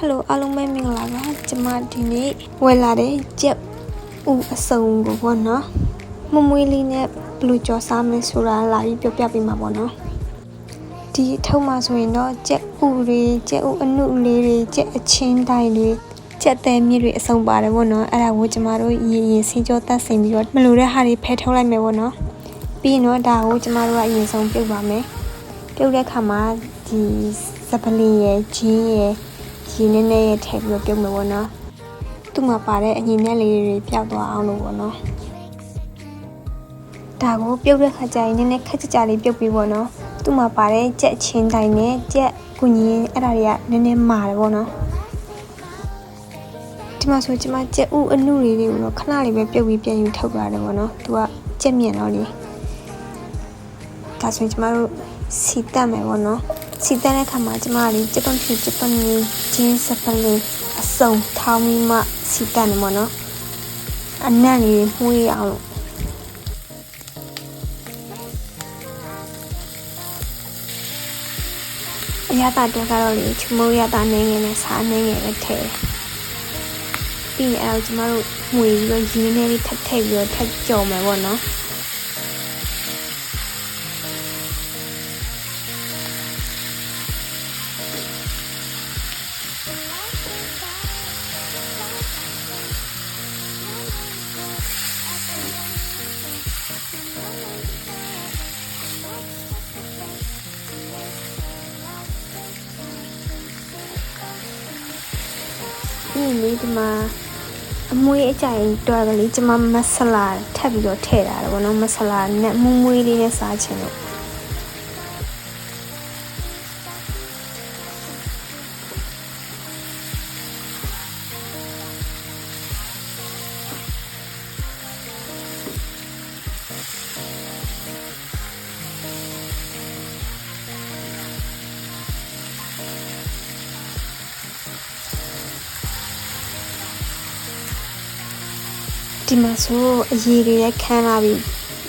ဟယ်လိုအားလုံးပဲမင်္ဂလာပါကျမဒီနေ့ဝယ်လာတဲ့ကြက်ဥအစုံကိုပေါ့နော်မမွေးလေးနဲ့ဘယ်လိုကြော်စားမလဲဆိုတာလာပြီးပြောပြပေးမှာပေါ့နော်ဒီအထုပ်မှာဆိုရင်တော့ကြက်ဥတွေကြက်ဥအနုလေးတွေကြက်အချင်းတိုင်းတွေကြက်သေးမြစ်တွေအစုံပါတယ်ပေါ့နော်အဲ့ဒါကိုကျမတို့ရေရင်စီကြောတတ်ဆင်ပြီးတော့မလိုတဲ့ဟာတွေဖယ်ထုတ်လိုက်မယ်ပေါ့နော်ပြီးရင်တော့ဒါကိုကျမတို့ကအရင်ဆုံးပြုတ်ပါမယ်ပြုတ်တဲ့ခါမှာဒီစပလင်ရယ်ဂျင်းရယ် ရေနည်းနည်းရထည့်ပြီးတော့ပြုတ်မယ်ပေါ့နော်သူ့မှာပါတဲ့အညီနဲ့လေးတွေပျောက်သွားအောင်လို့ပေါ့နော်ဒါကိုပြုတ်တဲ့ခါကျရင်နည်းနည်းခက်ကြကြလေးပြုတ်ပြီးပေါ့နော်သူ့မှာပါတဲ့ကြက်ချင်းတိုင်းနဲ့ကြက်ကုညီအဲ့ဒါတွေကနည်းနည်းမာတယ်ပေါ့နော်ဒီမှာဆိုကျမကြက်ဥအနုလေးတွေကိုတော့ခဏလေးပဲပြုတ်ပြီးပြန်ယူထုတ်လာတယ်ပေါ့နော်သူကကြက်မြန်တော့လေဒါဆိုရင်ကျမတို့စီတက်မယ်ပေါ့နော် စီတက်တဲ့ခါမှာကျမလေးဂျပန်ဖြူဂျပန်ဂျင်းစပလေးအစုံထောင်းပြီးမှစီတက်နေပေါ့နော်အနံ့လေးမှုရအောင်လို့အရသာတက်ကတော့လေချမိုးရတာနေငယ်နဲ့စားနေငယ်ပဲထဲပြီးရင်အဲတော့ကျမတို့ငွေပြီးတော့ရင်းနေလေးထပ်ထည့်ပြီးတော့ထပ်ကြော်မယ်ပေါ့နော် ဒီလေးဒီမှာအမွေးအကြိုင်တွက်ကလေးကျမမဆလာထပ်ပြီးတော့ထည့်တာတယ်ဗောနော်မဆလာနဲ့မူးမွေးလေးနဲ့စားချင်လို့ ဒီမှာဆိုအရေတွေလည်းခမ်းလာပြီ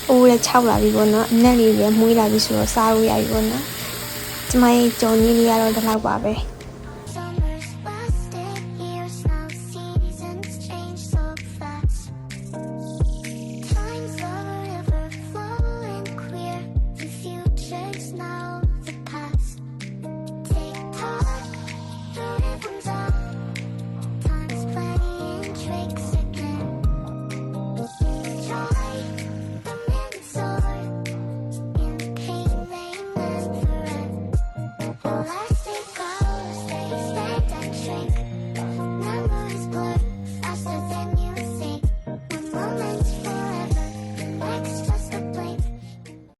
အိုးလည်းခြောက်လာပြီပေါ့နော်အနက်လေးလည်းမွေးလာပြီဆိုတော့စားလို့ရပြီပေါ့နော်ကျမရဲ့ကြော်ကြီးလေးကတော့ဒီလောက်ပါပဲ